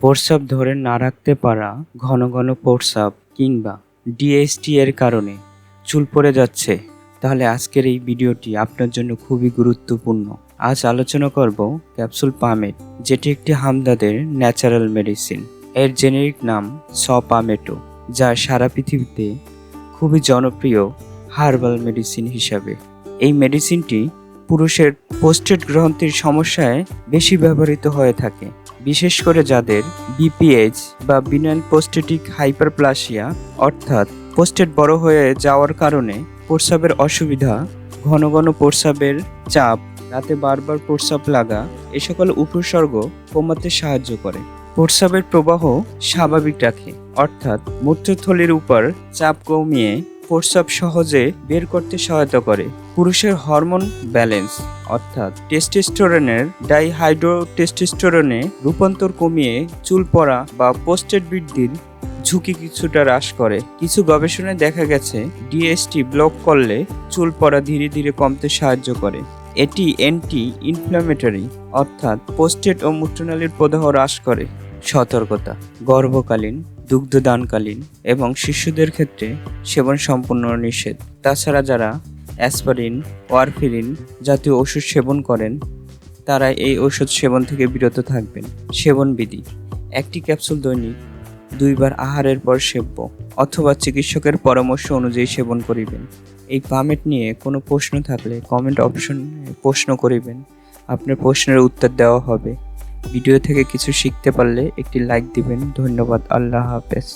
প্রস্রাব ধরে না রাখতে পারা ঘন ঘন প্রস্রাব কিংবা ডিএসটি এর কারণে চুল পড়ে যাচ্ছে। তাহলে আজকের এই ভিডিওটি আপনার জন্য খুবই গুরুত্বপূর্ণ। আজ আলোচনা করব ক্যাপসুল পামেট, যেটি একটি হামদাদের ন্যাচারাল মেডিসিন। এর জেনেরিক নাম স পামেটো যা সারা পৃথিবীতে খুবই জনপ্রিয় হার্বাল মেডিসিন হিসাবে। এই মেডিসিনটি পুরুষের পোস্টেড গ্রন্থির সমস্যায় বেশি ব্যবহৃত হয়ে থাকে, বিশেষ করে যাদের বিপিএইচ বা বিনাইল পোস্টেটিক হাইপারপ্লাসিয়া, অর্থাৎ পোস্টেট বড় হয়ে যাওয়ার কারণে প্রস্রাবের অসুবিধা, ঘন ঘন প্রস্রাবের চাপ, রাতে বারবার প্রস্রাব লাগা, এ সকল উপসর্গ কমাতে সাহায্য করে। প্রস্রাবের প্রবাহ স্বাভাবিক রাখে, অর্থাৎ মূত্রথলির উপর চাপ কমিয়ে প্রস্রাব সহজে বের করতে সহায়তা করে। পুরুষের হরমোন ব্যালেন্স, অর্থাৎ টেস্টোস্টেরনের ডাইহাইড্রোটেস্টোস্টেরনে রূপান্তর কমিয়ে চুল পড়া বা পোস্টেড বৃদ্ধির ঝুঁকি কিছুটা হ্রাস করে। কিছু গবেষণায় দেখা গেছে ডিএসটি ব্লক করলে চুল পড়া ধীরে ধীরে কমতে সাহায্য করে। এটি অ্যান্টি ইনফ্ল্যামেটরি অর্থাৎ পোস্টেড ও মূত্রনালীর প্রদাহ হ্রাস করে। সতর্কতা, গর্ভকালীন দুগ্ধদানকালীন এবং শিশুদের ক্ষেত্রে সেবন সম্পূর্ণ নিষেধ। তাছাড়া যারা অ্যাসপারিন, ওয়ারফিরিন জাতীয় ওষুধ সেবন করেন, তারা এই ওষুধ সেবন থেকে বিরত থাকবেন। সেবন বিধি, একটি ক্যাপসুল দৈনিক দুইবার আহারের পর সেব্য অথবা চিকিৎসকের পরামর্শ অনুযায়ী সেবন করিবেন। এই পামেট নিয়ে কোনো প্রশ্ন থাকলে কমেন্ট অপশনে প্রশ্ন করিবেন। আপনার প্রশ্নের উত্তর দেওয়া হবে। ভিডিও থেকে কিছু শিখতে পারলে একটি লাইক দিবেন। ধন্যবাদ। আল্লাহ হাফেজ।